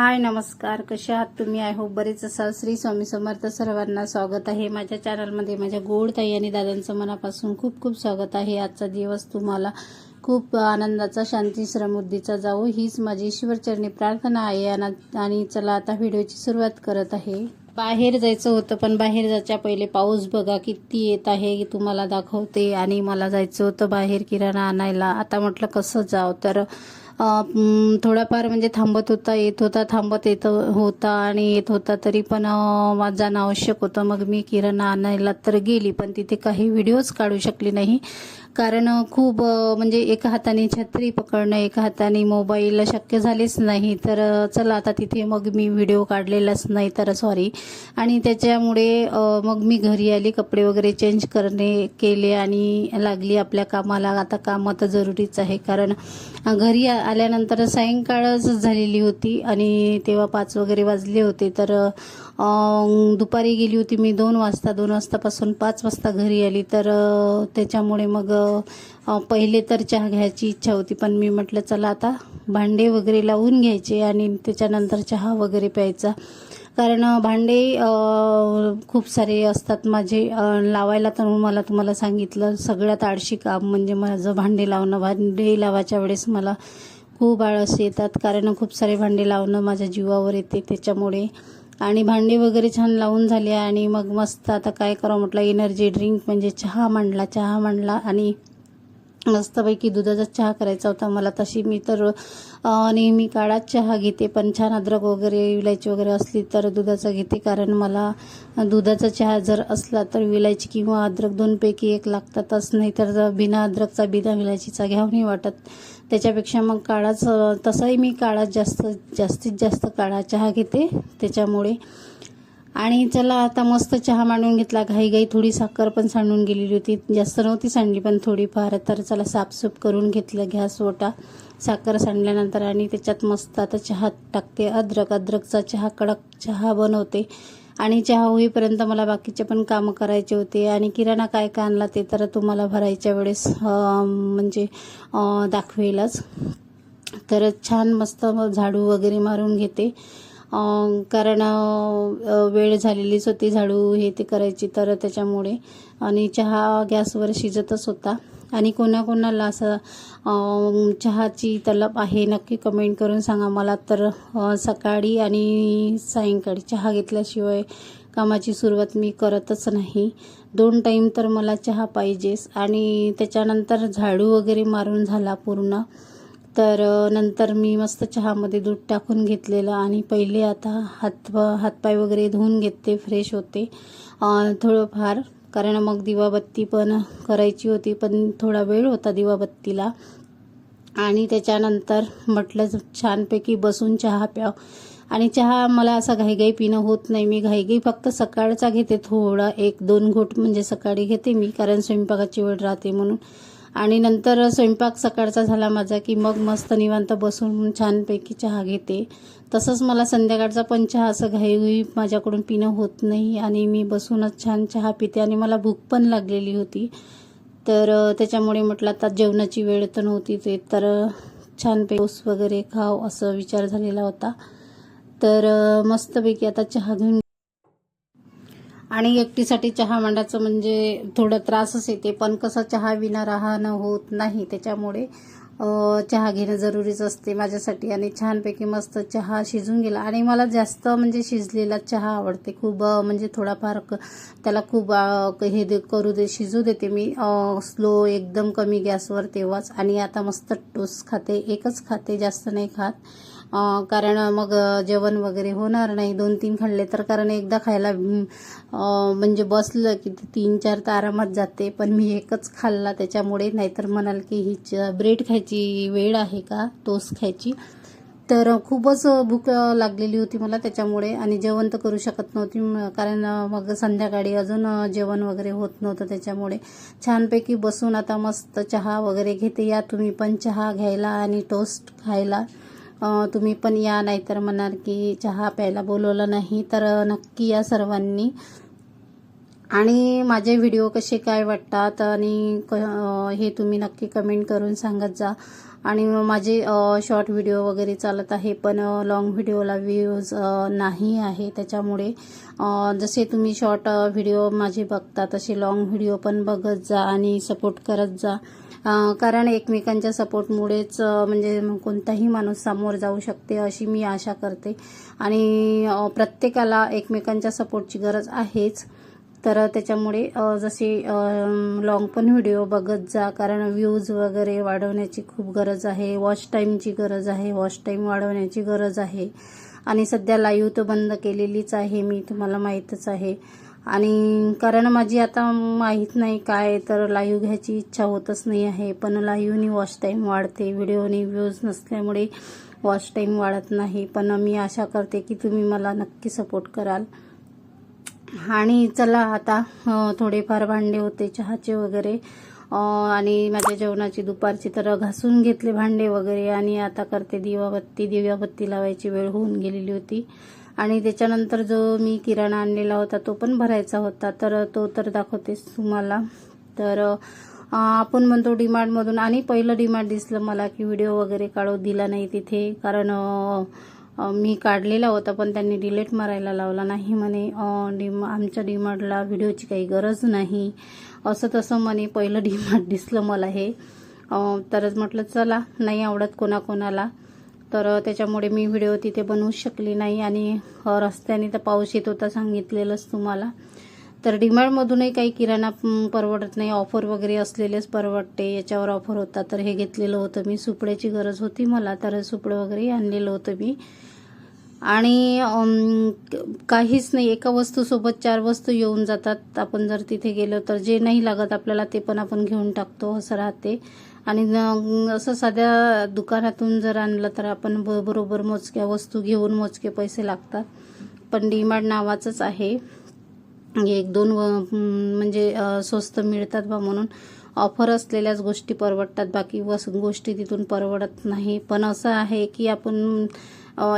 हाय नमस्कार. कसे आहात तुम्ही? आय होप बरेच असाल. श्री स्वामी समर्थ सर्वांना स्वागत आहे. माझ्या चॅनलमध्ये माझ्या गोड ताई आणि दादांचं मनापासून खूप खूप स्वागत आहे. आजचा दिवस तुम्हाला खूप आनंदाचा शांती समृद्धीचा जावो. हीच माझी ईश्वरचरणी प्रार्थना आहे. आणि आणि चला आता व्हिडिओची सुरुवात करत आहे. बाहेर जायचं होतं पण बाहेर जायच्या पहिले पाऊस बघा किती येत आहे तुम्हाला दाखवते. आणि मला जायचं होतं बाहेर किराणा आणायला. आता म्हटलं कसं जाव? तर थोडाफार म्हणजे थांबत होता येत होता थांबत येत होता आणि येत होता तरी पण माझं जाणं आवश्यक होतं. मग मी किराणा आणायला तर गेली पण तिथे काही व्हिडिओज काढू शकली नाही. कारण खूप म्हणजे एका हाताने छत्री पकडणं एका हाताने मोबाईल शक्य झालेच नाही. तर चला आता तिथे मग मी व्हिडिओ काढलेलाच नाही तर सॉरी आणि त्याच्यामुळे मग मी घरी आली कपडे वगैरे चेंज करणे केले आणि लागली आपल्या कामाला. आता कामं तर जरुरीच आहे कारण घरी आल्यानंतर सायंकाळच झालेली होती आणि तेव्हा पाच वगैरे वाजले होते. तर दुपारी गेली होती मी दोन वाजता दोन वाजतापासून पाच वाजता घरी आली. तर त्याच्यामुळे मग पहिले तर चहा घ्यायची इच्छा होती पण मी म्हटलं चला आता भांडे वगैरे लावून घ्यायचे आणि त्याच्यानंतर चहा वगैरे प्यायचा. कारण भांडे खूप सारे असतात. माझे लावायला तर मला तुम्हाला सांगितलं सगळ्यात आळशी काम म्हणजे माझं भांडे लावणं. भांडे लावायच्या वेळेस मला खूप आळस येतात कारण खूप सारे भांडे लावणं माझ्या जीवावर येते. त्याच्यामुळे आणि भांडी वगैरे छान लावून झाली आणि मग मस्त आता काय करावं म्हटलं एनर्जी ड्रिंक म्हणजे चहा मांडला चहा मांडला आणि मस्तपैकी दुधाचा चहा करायचा होता. मला तशी मी तर नेहमी काळाच चहा घेते पण छान अद्रक वगैरे विलायची वगैरे असली तर दुधाचा घेते. कारण मला दुधाचा चहा जर असला तर विलायची किंवा अद्रक दोनपैकी एक लागतातच. नाही तर बिना अद्रकचा बिना विलायचीचा घ्यावं नाही वाटत. त्याच्यापेक्षा मग काळाच तसंही तसाही मी काळात जास्त जास्तीत जास्त काळा चहा घेते त्याच्यामुळे. आणि चला आता मस्त चहा मांडून घेतला. घाई घाई थोडी साखर पण सांडून गेलेली होती. जास्त नव्हती सांडली पण थोडीफार. तर चला साफसूफ करून घेतलं गॅस ओटा साखर सांडल्यानंतर. आणि त्याच्यात मस्त आता चहा टाकते. अद्रक अद्रकचा चहा कडक चहा बनवते. आणि चहा होईपर्यंत मला बाकीचे पण कामं करायचे होते. आणि किराणा काय काय आणला ते तर तुम्हाला भरायच्या वेळेस म्हणजे दाखवेलच. तर छान मस्त झाडू वगैरे मारून घेते. कारण वेळ झालेलीच होती झाडू हे ते करायची तर त्याच्यामुळे. आणि चहा गॅसवर शिजतच होता. आणि कोणाकोणाला असं चहाची तलब आहे नक्की कमेंट करून सांगा मला. तर सकाळी आणि सायंकाळी चहा घेतल्याशिवाय कामाची सुरुवात मी करतच नाही. दोन टाईम तर मला चहा पाहिजेच. आणि त्याच्यानंतर झाडू वगैरे मारून झाला पूर्ण. तर नंतर मी मस्त चहामध्ये दूध टाकून घेतलेलं आणि पहिले आता हात हातपाय वगैरे धुवून घेते फ्रेश होते. थोडंफार कारण मग दिवाबत्ती पण करायची होती पण थोडा वेळ होता दिवाबत्तीला. आणि त्याच्यानंतर म्हटलं छानपैकी बसून चहा प्याव. आणि चहा मला असा घाईघाई पिणं होत नाही. मी घाईघाई फक्त सकाळचा घेते थोडा एक दोन घोट म्हणजे सकाळी घेते मी कारण स्वयंपाकाची वेळ राहते म्हणून. आणि नंतर स्वयंपाक सकाळचा झाला माझा की मग मस्त निवांत बसून छानपैकी चहा घेते. तसंच मला संध्याकाळचा पण चहा असं घाईघाई माझ्याकडून पिणं होत नाही आणि मी बसूनच छान चहा पिते आणि मला भूक पण लागलेली होती. तर त्याच्यामुळे म्हटलं आता जेवणाची वेळ तर नव्हती ते तर छान पेऊस वगैरे खाव असं विचार झालेला होता. तर मस्तपैकी आता चहा घेऊन आणि एकटीसाठी चहा मांडायचं म्हणजे थोडं त्रासच येते पण कसं चहा विना राहणं होत नाही. त्याच्यामुळे चहा घेणं जरुरीच असते माझ्यासाठी आणि छानपैकी मस्त चहा शिजून गेला. आणि मला जास्त म्हणजे शिजलेला चहा आवडते. खूप म्हणजे थोडाफार क- त्याला खूप हे दे करू दे शिजू देते मी. स्लो एकदम कमी गॅसवर तेव्हाच. आणि आता मस्त टोस्ट खाते एकच खाते जास्त नाही खात. कारण मग जेवण वगैरे होणार नाही. दोन तीन खाल्ले तर कारण एकदा खायला म्हणजे बसलं की ते तीन चार तर आरामात जाते. पण मी एकच खाल्ला त्याच्यामुळे नाहीतर म्हणाल की ही च- ब्रेड खायची वेळ आहे का? टोस्ट खायची. तर खूपच भूक लागलेली होती मला त्याच्यामुळे आणि जेवण तर करू शकत नव्हती. कारण मग संध्याकाळी अजून जेवण वगैरे होत नव्हतं त्याच्यामुळे. छानपैकी बसून आता मस्त चहा वगैरे घेते. या तुम्ही पण चहा घ्यायला आणि टोस्ट खायला. तुम्ही पण या नाहीतर म्हणाल की चहा प्यायला बोलवलं नाही तर नक्की या सर्वांनी. आणि माझे व्हिडिओ कसे काय वाटतात आणि क हे तुम्ही नक्की कमेंट करून सांगत जा. आणि माझे शॉर्ट व्हिडिओ वगैरे चालत आहे पण लॉंग व्हिडिओला व्ह्यूज नाही आहे. त्याच्यामुळे जसे तुम्ही शॉर्ट व्हिडिओ माझे बघता तसे लॉंग व्हिडिओ पण बघत जा आणि सपोर्ट करत जा. कारण एकमेकांच्या सपोर्टमुळेच म्हणजे कोणताही माणूस समोर जाऊ शकते अशी मी आशा करते. आणि प्रत्येकाला एकमेकांच्या सपोर्टची गरज आहेच. तर त्याच्यामुळे जसे लॉंग पण व्हिडिओ बघत जा कारण व्ह्यूज वगैरे वाढवण्याची खूप गरज आहे. वॉच टाईमची गरज आहे. वॉच टाईम वाढवण्याची गरज आहे. आणि सध्या लाईव्ह तर बंद केलेलीच आहे मी तुम्हाला माहीतच आहे. आणि कारण माझी आता माहीत नाही काय तर लाईव्ह घ्यायची इच्छा होतच नाही आहे. पण लाईव्हनी वॉच टाईम वाढते. व्हिडिओनी व्ह्यूज नसल्यामुळे वॉच टाईम वाढत नाही. पण मी आशा करते की तुम्ही मला नक्की सपोर्ट कराल. आणि चला आता थोडेफार भांडे होते चहाचे वगैरे. आणि माझ्या जेवणाची दुपारची तर घासून घेतले भांडे वगैरे आणि आता करते दिवाबत्ती. दिव्याबत्ती लावायची वेळ होऊन गेलेली होती. आणि त्याच्यानंतर जो मी किराणा आणलेला होता तो पण भरायचा होता. तर तो तर दाखवतेच तुम्हाला. तर आपण म्हणतो डीमार्टमधून आणि पहिलं डीमार्ट दिसलं मला की व्हिडिओ वगैरे काढू दिला नाही तिथे. कारण मी काढलेला होता पण त्यांनी डिलेट मारायला लावला नाही म्हणे. अ, डीम आमच्या डीमार्टला व्हिडिओची काही गरज नाही. असं तसं म्हणे पहिलं डीमार्ट दिसलं मला हे. तरच म्हटलं चला नाही आवडत कोणाकोणाला. तर त्याच्यामुळे मी व्हिडिओ तिथे बनवू शकली नाही आणि रस्त्याने तर पाऊस येत होता सांगितलेलंच तुम्हाला. तर डीमार्टमधूनही काही किराणा परवडत नाही. ऑफर वगैरे असलेलेच परवडते. याच्यावर ऑफर होता तर हे घेतलेलं होतं मी. सुपड्याची गरज होती मला तर सुपडं वगैरे आणलेलं होतं मी. आणि काहीच नाही. एका वस्तूसोबत चार वस्तू येऊन जातात. आपण जर तिथे गेलो तर जे नाही लागत आपल्याला ते पण आपण घेऊन टाकतो असं राहते. आणि न- असं साध्या दुकानातून जर आणलं तर आपण ब- बरोबर मोजक्या वस्तू घेऊन मोजके पैसे लागतात. पण डीमार्ट नावाचंच आहे. एक दोन व- म्हणजे स्वस्त मिळतात बा म्हणून. ऑफर असलेल्याच गोष्टी परवडतात बाकी वस गोष्टी तिथून परवडत नाही. पण असं आहे की आपण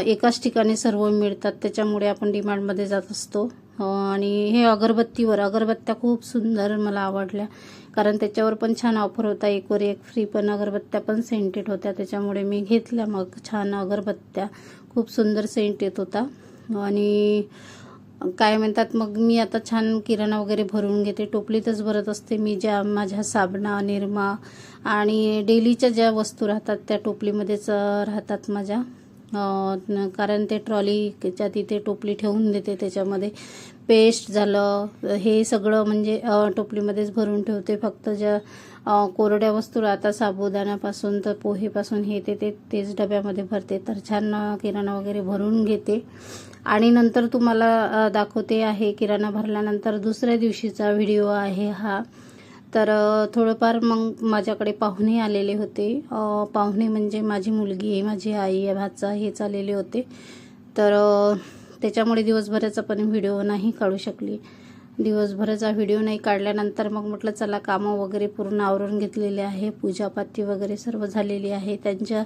एकाच ठिकाणी सर्व मिळतात त्याच्यामुळे आपण डिमांडमध्ये जात असतो. आणि हे अगरबत्तीवर अगरबत्त्या खूप सुंदर मला आवडल्या. कारण त्याच्यावर पण छान ऑफर होता एक वर एक फ्री पण अगरबत्त्या पण सेंटेड होत्या त्याच्यामुळे मी घेतल्या मग छान अगरबत्त्या. खूप सुंदर सेंट येत होता. आणि काय म्हणतात मग मी आता छान किराणा वगैरे भरून घेते. टोपलीतच भरत असते मी ज्या माझ्या साबणा निरमा आणि डेलीच्या ज्या वस्तू राहतात त्या टोपलीमध्येच राहतात माझ्या. कारण ते ट्रॉलीच्या तिथे टोपली ठेवून देते त्याच्यामध्ये. पेस्ट झालं हे सगळं म्हणजे टोपलीमध्येच भरून ठेवते. फक्त ज्या कोरड्या वस्तू राहतात साबुदाण्यापासून तर पोहेपासून हे ते तेच डब्यामध्ये भरते. तर छान किराणा वगैरे भरून घेते. आणि नंतर तुम्हाला दाखवते आहे किराणा भरल्यानंतर दुसऱ्या दिवशीचा व्हिडिओ आहे हा. तर थोडंफार मग माझ्याकडे पाहुणे आलेले होते. पाहुणे म्हणजे माझी मुलगी माझी आई भाचा हेच आलेले होते. तर त्याच्यामुळे दिवसभराचा पण व्हिडिओ नाही काढू शकली. दिवसभराचा व्हिडिओ नाही काढल्यानंतर मग म्हटलं चला कामं वगैरे पूर्ण आवरून घेतलेले आहे पूजापाती वगैरे सर्व झालेली आहे. त्यांच्या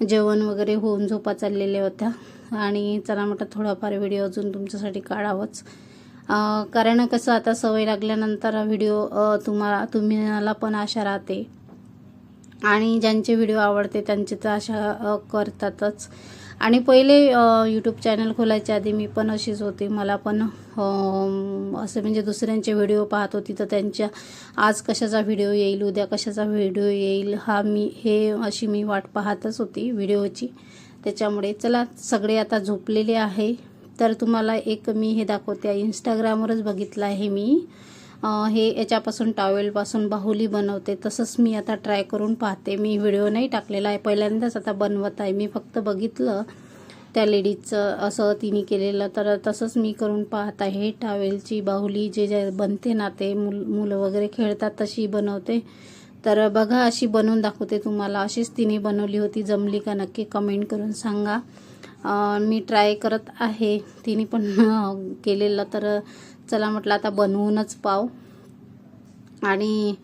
जेवण वगैरे होऊन झोपा चाललेल्या होत्या. आणि चला म्हटलं थोडाफार व्हिडिओ अजून तुमच्यासाठी काढावंच. कारण कसं आता सवय लागल्यानंतर व्हिडिओ तुम्हाला तुम्हाला पण आशा राहते. आणि ज्यांचे व्हिडिओ आवडते त्यांचे तर अशा करतातच. आणि पहिले यूट्यूब चॅनल खोलायच्या आधी मी पण अशीच होती. मला पण असे असं म्हणजे दुसऱ्यांचे व्हिडिओ पाहत होती तर त्यांच्या आज कशाचा व्हिडिओ येईल उद्या कशाचा व्हिडिओ येईल हा मी हे अशी मी वाट पाहतच होती व्हिडिओची त्याच्यामुळे चला सगळे आता झोपलेले आहे. तर तुम्हाला एक मी हे दाखवते इंस्टाग्रामवरच बघितलं आहे मी. हे याच्यापासून टॉवेलपासून बाहुली बनवते. तसंच मी आता ट्राय करून पाहते. मी व्हिडिओ नाही टाकलेला आहे. पहिल्यांदाच आता बनवत आहे. मी फक्त बघितलं त्या लेडीजचं असं तिने केलेलं. तर तसंच मी करून पाहत आहे. टावेलची बाहुली जे जे बनते ना ते मुल मुलं वगैरे खेळतात तशी बनवते. तर बघा अशी बनवून दाखवते तुम्हाला. अशीच तिने बनवली होती. जमली का नक्की कमेंट करून सांगा. मी ट्राय करत आहे. तिने पण केलेलं. तर चला म्हटलं आता बनवूनच पाव आणि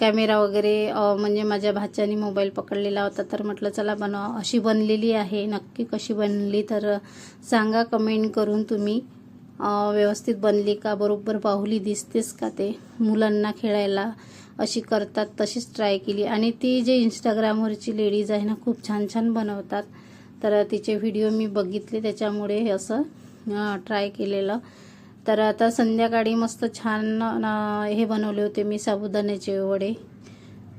कॅमेरा वगैरे म्हणजे माझ्या भाच्याने मोबाईल पकडलेला होता तर म्हटलं चला बनवा. अशी बनलेली आहे नक्की कशी बनली तर सांगा कमेंट करून तुम्ही. व्यवस्थित बनली का? बरोबर बाहुली दिसतेच का ते? मुलांना खेळायला अशी करतात तशीच ट्राय केली. आणि ती जे इंस्टाग्रामवरची लेडीज आहे ना खूप छान छान बनवतात. तर तिचे व्हिडिओ मी बघितले त्याच्यामुळे हे असं ट्राय केलेलं. तर आता संध्याकाळी मस्त छान हे बनवले होते मी साबुदाण्याचे वडे.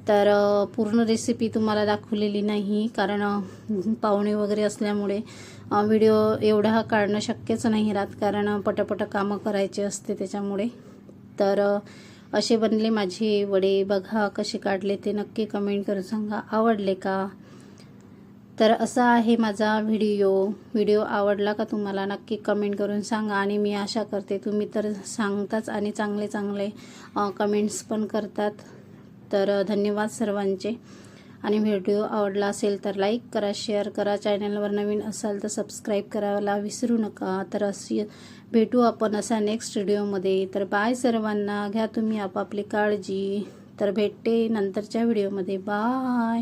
तर पूर्ण रेसिपी तुम्हाला दाखवलेली नाही कारण पाहुणे वगैरे असल्यामुळे व्हिडिओ एवढा काढणं शक्यच नाही राहत कारण पटापट कामं करायचे असते त्याच्यामुळे. तर असे बनले माझे वडे. बघा कसे काढले ते नक्की कमेंट करून सांगा. आवडले का? तर असा आहे माझा व्हिडिओ. व्हिडिओ आवडला का तुम्हाला नक्की कमेंट करून सांगा आणि मी आशा करते तुम्ही तर सांगताच आणि चांगले चांगले कमेंट्स पण करतात. तर धन्यवाद सर्वांचे. आणि व्हिडिओ आवडला असेल तर लाईक करा शेअर करा. चॅनलवर नवीन असाल तर सबस्क्राईब करायला विसरू नका. तर अशी भेटू आपण असा नेक्स्ट व्हिडिओमध्ये तर बाय सर्वांना. घ्या तुम्ही आपापली काळजी. तर भेटते नंतरच्या व्हिडिओमध्ये बाय